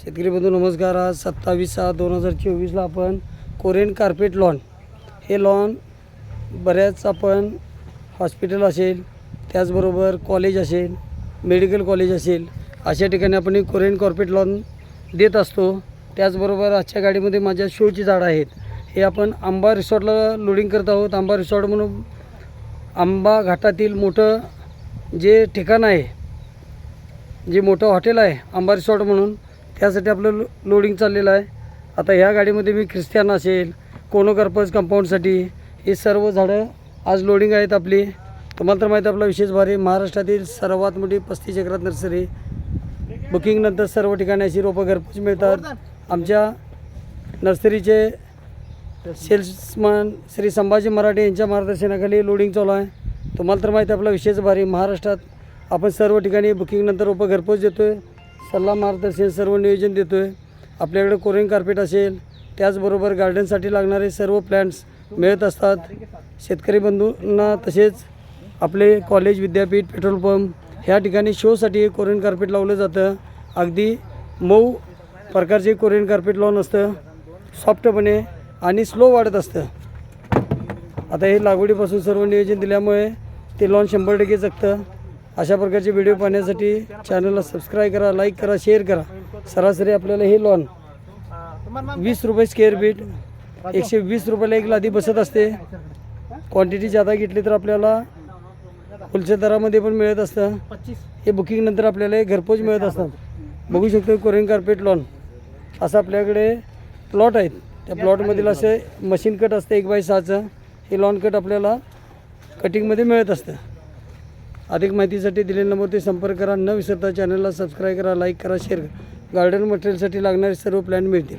शेतकरी बंधू नमस्कार. आज सत्तावीस सहा दोन हजार चोवीसला आपण कोरियन कार्पेट लॉन. हे लॉन बऱ्याच आपण हॉस्पिटल असेल त्याचबरोबर कॉलेज असेल मेडिकल कॉलेज असेल अशा ठिकाणी आपण कोरियन कार्पेट लॉन देत असतो. त्याचबरोबर आजच्या गाडीमध्ये माझ्या शोची झाडं आहेत. हे आपण आंबा रिसॉर्टला लोडिंग करत आहोत. आंबा रिसॉर्ट म्हणून आंबा घाटातील मोठं जे ठिकाण आहे जे मोठं हॉटेल आहे आंबा रिसॉर्ट म्हणून त्यासाठी आपलं लो लोडिंग चाललेलं आहे. आता ह्या गाडीमध्ये मी ख्रिस्त्यान असेल कोनोकर्पज कंपाऊंडसाठी हे सर्व झाडं आज लोडिंग आहेत आपली. तुम्हाला तर माहीत आपला विशेष भारी महाराष्ट्रातील सर्वात मोठी पस्तीस एकरात नर्सरी. बुकिंगनंतर सर्व ठिकाणी अशी रोपं घरपोच मिळतात. आमच्या नर्सरीचे सेल्समन श्री संभाजी मराठे यांच्या मार्गदर्शनाखाली लोडिंग चालू आहे. तुम्हाला तर माहिती आहे आपला विशेष भारी महाराष्ट्रात आपण सर्व ठिकाणी बुकिंगनंतर रोपं घरपोच देतो आहे सल्ला मार्गदर्शन सर्व नियोजन देतो आहे आपल्याकडे कोरिंग कार्पेट असेल त्याचबरोबर गार्डनसाठी लागणारे सर्व प्लॅन्ट्स मिळत असतात. शेतकरी बंधूंना तसेच आपले कॉलेज विद्यापीठ पेट्रोल पंप ह्या ठिकाणी शोसाठी कोरियन कार्पेट लावलं जातं. अगदी मऊ प्रकारचे कोरियन कार्पेट लावून असतं. सॉफ्टपणे आणि स्लो वाढत असतं. आता हे लागवडीपासून सर्व नियोजन दिल्यामुळे ते लॉन शंभर टक्के जगतं. अशा प्रकारचे व्हिडिओ पाहण्यासाठी चॅनलला सबस्क्राईब करा लाईक करा शेअर करा. सरासरी आपल्याला हे लॉन वीस रुपये स्क्वेअर फीट एकशे वीस रुपयाला एक लादी बसत असते. क्वांटिटी जादा घेतली तर आपल्याला होलसेल दरामध्ये पण मिळत असतं. हे बुकिंगनंतर आपल्याला हे घरपोच मिळत असतात बघू शकतो कोरियन कार्पेट लॉन असं आपल्याकडे प्लॉट आहेत. त्या प्लॉटमधील असे मशीन कट असतं एक बाय सहाचं. हे लॉन कट आपल्याला कटिंगमध्ये मिळत असतं. अधिक माहितीसाठी दिलेल्या नंबरवरती संपर्क करा. न विसरता चॅनलला सबस्क्राईब करा लाईक करा शेअर करा. गार्डन मटेरियलसाठी लागणारे सर्व प्लॅन मिळतील.